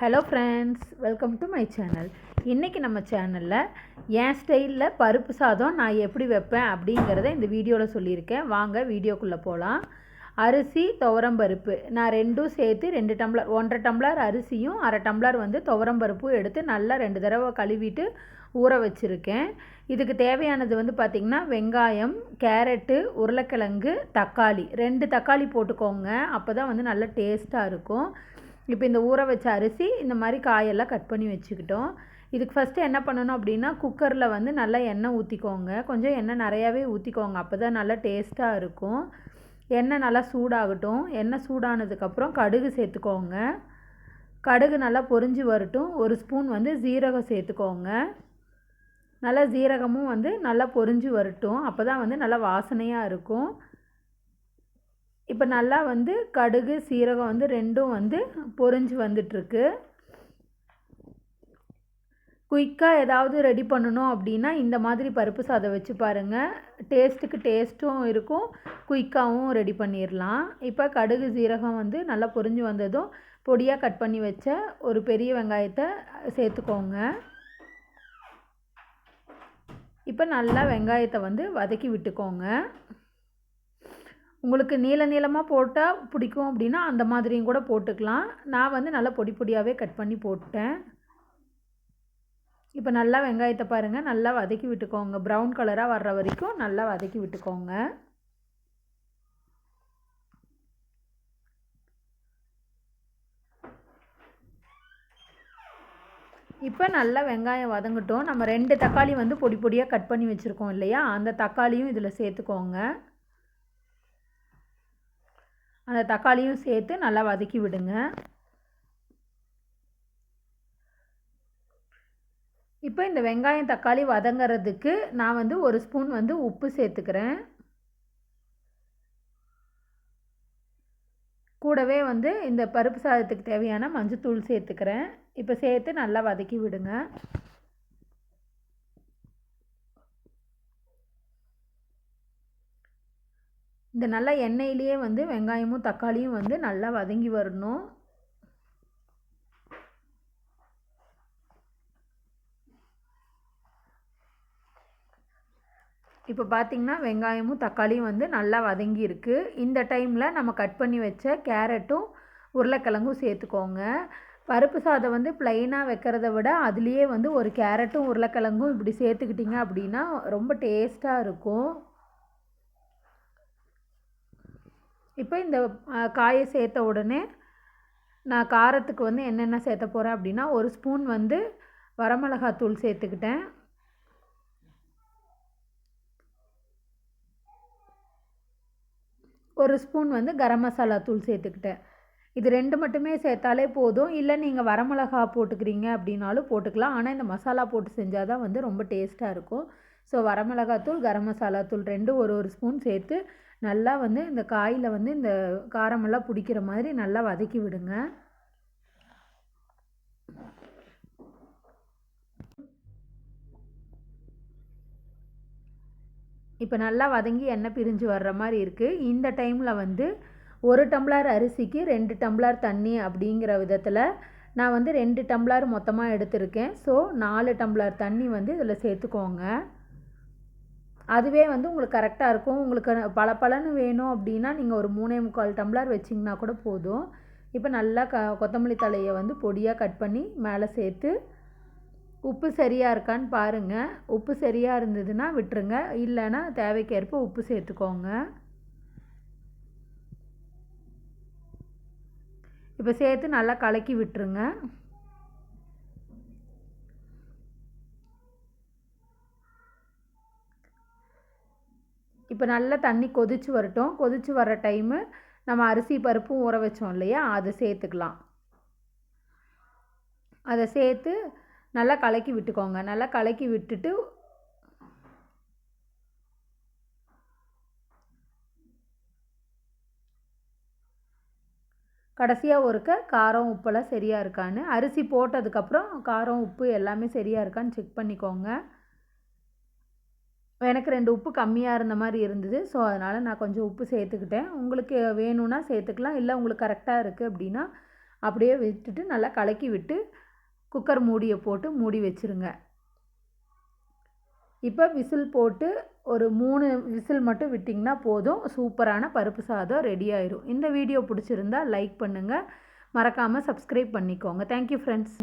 Hello friends welcome to my channel இன்றைக்கி நம்ம சேனலில் என் ஸ்டைலில் பருப்பு சாதம் நான் எப்படி வைப்பேன் அப்படிங்கிறத இந்த வீடியோவில் சொல்லியிருக்கேன். வாங்க வீடியோக்குள்ளே போகலாம் அரிசி துவரம்பருப்பு நான் ரெண்டும் சேர்த்து ரெண்டு டம்ளர் ஒன்றரை டம்ளர் அரிசியும் அரை டம்ளர் வந்து துவரம்பருப்பும் எடுத்து நல்லா ரெண்டு தடவை கழுவிட்டு ஊற வச்சுருக்கேன். இதுக்கு தேவையானது வந்து பார்த்திங்கன்னா வெங்காயம் கேரட்டு உருளைக்கிழங்கு தக்காளி. ரெண்டு தக்காளி போட்டுக்கோங்க. அப்போ தான் வந்து நல்லா டேஸ்ட்டாக இருக்கும். இப்போ இந்த ஊற வச்ச அரிசி இந்த மாதிரி காயெல்லாம் கட் பண்ணி வச்சுக்கிட்டோம். இதுக்கு ஃபஸ்ட்டு என்ன பண்ணணும் அப்படின்னா குக்கரில் வந்து நல்லா எண்ணெய் ஊற்றிக்கோங்க கொஞ்சம் எண்ணெய் நிறையாவே ஊற்றிக்கோங்க அப்போ தான் நல்லா டேஸ்ட்டாக இருக்கும். எண்ணெய் நல்லா சூடாகட்டும். எண்ணெய் சூடானதுக்கப்புறம் கடுகு சேர்த்துக்கோங்க. கடுகு நல்லா பொரிஞ்சு வரட்டும். ஒரு ஸ்பூன் வந்து ஜீரகம் சேர்த்துக்கோங்க. நல்லா ஜீரகமும் வந்து நல்லா பொரிஞ்சு வரட்டும். அப்போ தான் வந்து நல்லா வாசனையாக இருக்கும். இப்போ நல்லா வந்து கடுகு சீரகம் வந்து ரெண்டும் வந்து பொரிஞ்சு வந்துட்டுருக்கு. குயிக்காக ஏதாவது ரெடி பண்ணணும் அப்படின்னா இந்த மாதிரி பருப்பு சாதம் வச்சு பாருங்கள் டேஸ்ட்டுக்கு டேஸ்ட்டும் இருக்கும். குயிக்காகவும் ரெடி பண்ணிடலாம் இப்போ கடுகு சீரகம் வந்து நல்லா பொரிஞ்சு வந்ததும் பொடியாக கட் பண்ணி வச்ச ஒரு பெரிய வெங்காயத்தை சேர்த்துக்கோங்க. இப்போ நல்லா வெங்காயத்தை வந்து வதக்கி விட்டுக்கோங்க. உங்களுக்கு நீள நீளமாக போட்டால் பிடிக்கும் அப்படின்னா அந்த மாதிரியும் கூட போட்டுக்கலாம். நான் வந்து நல்லா பொடி பொடியாகவே கட் பண்ணி போட்டேன். இப்போ நல்லா வெங்காயத்தை பாருங்கள் நல்லா வதக்கி விட்டுக்கோங்க. ப்ரௌன் கலராக வர்ற வரைக்கும் நல்லா வதக்கி விட்டுக்கோங்க. இப்போ நல்லா வெங்காயம் வதங்கட்டும். நம்ம ரெண்டு தக்காளி வந்து பொடி பொடியாக கட் பண்ணி வச்சுருக்கோம் இல்லையா? அந்த தக்காளியும் இதில் சேர்த்துக்கோங்க. அந்த தக்காளியும் சேர்த்து நல்லா வதக்கி விடுங்க. இப்போ இந்த வெங்காயம் தக்காளி வதங்கிறதுக்கு நான் வந்து ஒரு ஸ்பூன் வந்து உப்பு சேர்த்துக்கிறேன். கூடவே வந்து இந்த பருப்பு சாதத்துக்கு தேவையான மஞ்சத்தூள் சேர்த்துக்கிறேன். இப்போ சேர்த்து நல்லா வதக்கி விடுங்க. இந்த நல்லா எண்ணெயிலேயே வந்து வெங்காயமும் தக்காளியும் வந்து நல்லா வதங்கி வரணும். இப்போ பார்த்திங்கன்னா வெங்காயமும் தக்காளியும் வந்து நல்லா வதங்கி இருக்குது இந்த டைமில் நம்ம கட் பண்ணி வச்ச கேரட்டும் உருளைக்கிழங்கும் சேர்த்துக்கோங்க. பருப்பு சாதம் வந்து ப்ளைனாக வைக்கிறத விட அதுலேயே வந்து ஒரு கேரட்டும் உருளைக்கிழங்கும் இப்படி சேர்த்துக்கிட்டிங்க அப்படின்னா ரொம்ப டேஸ்ட்டாக இருக்கும். இப்போ இந்த காயை சேர்த்த உடனே நான் காரத்துக்கு வந்து என்னென்ன சேர்த்த போகிறேன் அப்படின்னா ஒரு ஸ்பூன் வந்து வரமிளகாத்தூள் சேர்த்துக்கிட்டேன். ஒரு ஸ்பூன் வந்து கரம் மசாலா தூள் சேர்த்துக்கிட்டேன். இது ரெண்டு மட்டுமே சேர்த்தாலே போதும். இல்லை நீங்கள் வரமிளகா போட்டுக்கிறீங்க அப்படின்னாலும் போட்டுக்கலாம். ஆனால் இந்த மசாலா போட்டு செஞ்சால் தான் வந்து ரொம்ப டேஸ்ட்டாக இருக்கும். ஸோ வரமிளகாத்தூள் கரம் மசாலா தூள் ரெண்டும் ஒரு ஒரு ஸ்பூன் சேர்த்து நல்லா வந்து இந்த காயில் வந்து இந்த காரமெல்லாம் பிடிக்கிற மாதிரி நல்லா வதக்கி விடுங்க. இப்போ நல்லா வதங்கி எண்ணெய் பிரிஞ்சு வர்ற மாதிரி இருக்குது இந்த டைமில் வந்து ஒரு டம்ளர் அரிசிக்கு ரெண்டு டம்ளர் தண்ணி அப்படிங்கிற விதத்தில் நான் வந்து ரெண்டு டம்ளர் மொத்தமாக எடுத்திருக்கேன். ஸோ நாலு டம்ளர் தண்ணி வந்து இதில் சேர்த்துக்கோங்க. அதுவே வந்து உங்களுக்கு கரெக்டாக இருக்கும். உங்களுக்கு பல பலன்னு வேணும் அப்படின்னா நீங்கள் ஒரு மூணே முக்கால் டம்ளர் வச்சிங்கன்னா கூட போதும். இப்போ நல்லா க கொத்தமல்லி தலையை வந்து பொடியாக கட் பண்ணி மேலே சேர்த்து உப்பு சரியாக இருக்கான்னு பாருங்கள் உப்பு சரியாக இருந்ததுன்னா விட்டுருங்க. இல்லைன்னா தேவைக்கேற்ப உப்பு சேர்த்துக்கோங்க. இப்போ சேர்த்து நல்லா கலக்கி விட்டுருங்க. இப்போ நல்லா தண்ணி கொதிச்சு வரட்டும். கொதிச்சு வர டைமு நம்ம அரிசி பருப்பும் ஊற வச்சோம் இல்லையா? அதை சேர்த்துக்கலாம். அதை சேர்த்து நல்லா கலக்கி விட்டுக்கோங்க. நல்லா கலக்கி விட்டுட்டு கடைசியாக ஒருக்க காரம் உப்பெல்லாம் சரியாக இருக்கான்னு. அரிசி போட்டதுக்கப்புறம் காரம் உப்பு எல்லாமே சரியாக இருக்கான்னு செக் பண்ணிக்கோங்க. எனக்கு ரெண்டு உப்பு கம்மியாக இருந்த மாதிரி இருந்தது. ஸோ அதனால் நான் கொஞ்சம் உப்பு சேர்த்துக்கிட்டேன். உங்களுக்கு வேணும்னா சேர்த்துக்கலாம். இல்லை உங்களுக்கு கரெக்டாக இருக்குது அப்படின்னா அப்படியே விட்டுட்டு நல்லா கலக்கி விட்டு குக்கர் மூடியை போட்டு மூடி வச்சுருங்க. இப்போ விசில் போட்டு ஒரு மூணு விசில் மட்டும் விட்டிங்கன்னா போதும். சூப்பரான பருப்பு சாதம் ரெடி ஆயிரும். இந்த வீடியோ பிடிச்சிருந்தா லைக் பண்ணுங்கள் மறக்காமல் சப்ஸ்கிரைப் பண்ணிக்கோங்க. Thank you friends